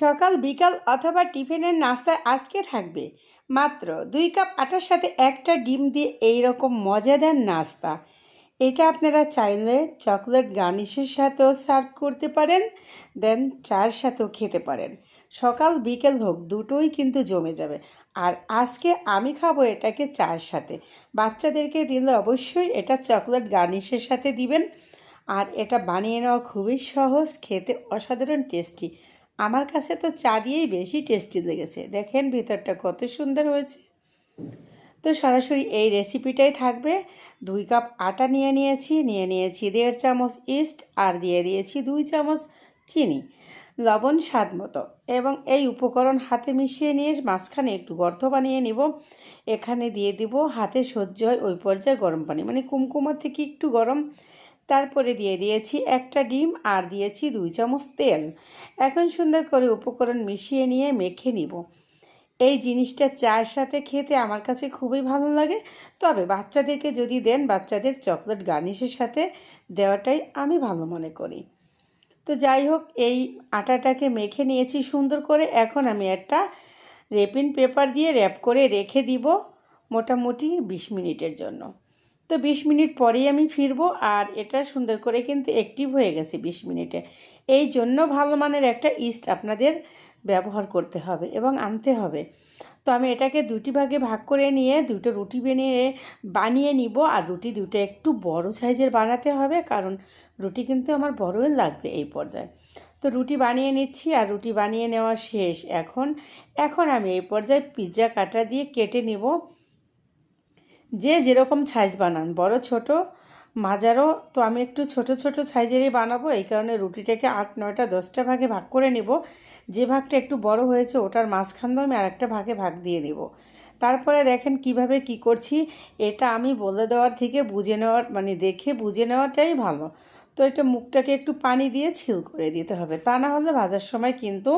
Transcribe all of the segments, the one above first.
সকাল, বিকাল অথবা টিফিনের নাস্তায় আজকে থাকবে। মাত্র দুই কাপ আটার সাথে একটা ডিম দিয়ে এই রকম মজাদার নাস্তা। এটা আপনারা চাইলে চকলেট গার্নিশের সাথেও সার্ভ করতে পারেন, দেন চার সাথেও খেতে পারেন। সকাল, বিকেল হোক, দুটোই কিন্তু জমে যাবে। আর আজকে আমি খাব এটাকে চার সাথে। বাচ্চাদেরকে দিলে অবশ্যই এটা চকলেট গার্নিশের সাথে দিবেন। আর এটা বানিয়ে নেওয়া খুবই সহজ, খেতে অসাধারণ টেস্টি। আমার কাছে তো চা দিয়েই বেশি টেস্টি লেগেছে। দেখেন ভিতরটা কত সুন্দর হয়েছে। তো সরাসরি এই রেসিপিটাই থাকবে। দুই কাপ আটা নিয়ে নিয়েছি নিয়ে নিয়েছি দেড় চামচ ইস্ট আর দিয়ে দিয়েছি দুই চামচ চিনি, লবণ স্বাদ মতো। এবং এই উপকরণ হাতে মিশিয়ে নিয়ে মাঝখানে একটু গর্ত বানিয়ে নিব। এখানে দিয়ে দিব হাতে সহ্য হয় ওই পর্যায়ে গরম পানি মানে কুমকুমার থেকে একটু গরম। তারপরে দিয়ে দিয়েছি একটা ডিম আর দিয়েছি দুই চামচ তেল। এখন সুন্দর করে উপকরণ মিশিয়ে নিয়ে মেখে নিব। এই জিনিসটা চায়ের সাথে খেতে আমার কাছে খুবই ভালো লাগে। তবে বাচ্চাদেরকে যদি দেন, বাচ্চাদের চকলেট গার্নিশের সাথে দেওয়াটাই আমি ভালো মনে করি। তো যাই হোক, এই আটাটাকে মেখে নিয়েছি সুন্দর করে। এখন আমি একটা রেপিন পেপার দিয়ে র্যাপ করে রেখে দিব মোটামুটি বিশ মিনিটের জন্য। তো বিশ মিনিট পরেই আমি ফিরবো আর এটা সুন্দর করে কিন্তু অ্যাক্টিভ হয়ে গেছে বিশ মিনিটে। এই জন্য ভালো মানের একটা ইস্ট আপনাদের ব্যবহার করতে হবে এবং আনতে হবে। তো আমি এটাকে দুটি ভাগে ভাগ করে নিয়ে, দুটো রুটি বানিয়ে বানিয়ে নিব আর রুটি দুটো একটু বড় সাইজের বানাতে হবে কারণ রুটি কিন্তু আমার বড়ই লাগবে এই পর্যায়ে। তো রুটি বানিয়ে নিচ্ছি আর রুটি বানিয়ে নেওয়া শেষ। এখন এখন আমি এই পর্যায়ে পিৎজা কাটা দিয়ে কেটে নিব। যে যেরকম সাইজ বানান, বড়, ছোট মাজারও তো আমি একটু ছোট ছোট সাইজেরই বানাবো। এই কারণে রুটিটাকে আট, নয়টা, দশটা ভাগে ভাগ করে নেব। যে ভাগটা একটু বড় হয়েছে, ওটার মাঝখান দিয়ে আমি আরেকটা ভাগে ভাগ দিয়ে দেব। তারপরে দেখেন কীভাবে কি করছি, এটা আমি বলে দেওয়ার থেকে বুঝে নেওয়ার মানে দেখে বুঝে নেওয়াটাই ভালো। তো এটা মুখটাকে একটু পানি দিয়ে ছিল করে দিতে হবে। তা না হলে ভাজার সময় কিন্তু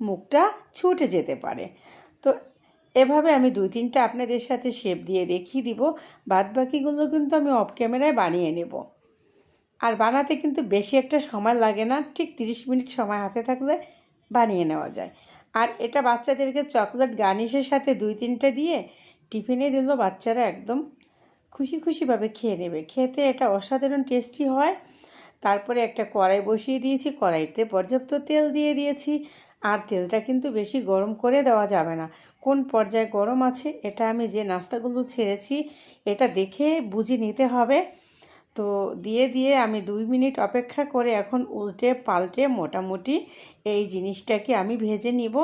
মুখটা ছুটে যেতে পারে। তো এভাবে আমি দুই তিনটা আপনাদের সাথে শেপ দিয়ে দেখিয়ে দিব। বাদ বাকিগুলো কিন্তু আমি অফ ক্যামেরায় বানিয়ে নেব। আর বানাতে কিন্তু বেশি একটা সময় লাগে না, ঠিক তিরিশ মিনিট সময় হাতে থাকলে বানিয়ে নেওয়া যায়। আর এটা বাচ্চাদেরকে চকলেট গার্নিশের সাথে দুই তিনটা দিয়ে টিফিনে দিলেও বাচ্চারা একদম খুশি খুশিভাবে খেয়ে নেবে। খেতে এটা অসাধারণ টেস্টি হয়। তারপরে একটা কড়াই বসিয়ে দিয়েছি, কড়াইতে পর্যাপ্ত তেল দিয়ে দিয়েছি। আর তেলটা কিন্তু বেশি গরম করে দেওয়া যাবে না। কোন পর্যায়ে গরম আছে এটা আমি যে নাস্তাগুলো ছেড়েছি, এটা দেখে বুঝে নিতে হবে। তো দিয়ে দিয়ে আমি দুই মিনিট অপেক্ষা করে এখন উল্টে পাল্টে মোটামুটি এই জিনিসটাকে আমি ভেজে নিব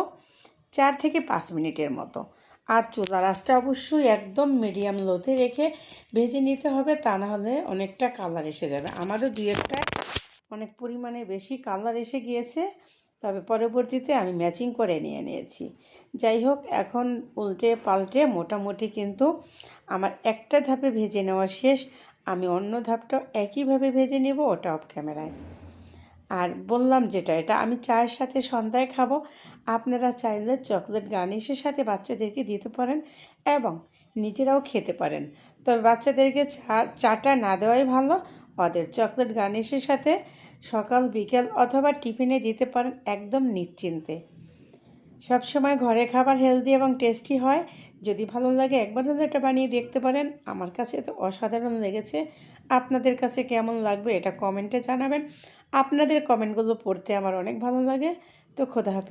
চার থেকে পাঁচ মিনিটের মতো। আর চুলা রাসটা অবশ্যই একদম মিডিয়াম লোতে রেখে ভেজে নিতে হবে, তা না হলে অনেকটা কালার এসে যাবে। আমারও দুই একটা অনেক পরিমাণে বেশি কালার এসে গিয়েছে। তবে পরবর্তীতে আমি ম্যাচিং করে নিয়ে নিয়েছি। যাই হোক, এখন উল্টে পাল্টে মোটামুটি কিন্তু আমার একটা ধাপে ভেজে নেওয়া শেষ। আমি অন্য ধাপটা একইভাবে ভেজে নেব ওটা অফ ক্যামেরায় আর বললাম যেটা, এটা আমি চায়ের সাথে সন্ধ্যায় খাব। আপনারা চাইলে চকলেট গার্নিশের সাথে বাচ্চাদেরকে দিতে পারেন এবং নিজেরাও খেতে পারেন। তবে বাচ্চাদেরকে চা, চাটা না দেওয়াই ভালো। ওদের চকলেট গার্নিশের সাথে সকাল, বিকাল অথবা টিফিনে দিতে পারেন একদম নিশ্চিন্তে। সবসময় ঘরে খাবার হেলদি এবং টেস্টি হয়। যদি ভালো লাগে একবার হলে এটা বানিয়ে দেখতে পারেন। আমার কাছে তো অসাধারণ লেগেছে। আপনাদের কাছে কেমন লাগবে এটা কমেন্টে জানাবেন। আপনাদের কমেন্টগুলো পড়তে আমার অনেক ভালো লাগে। তো খোদা হাফেজ।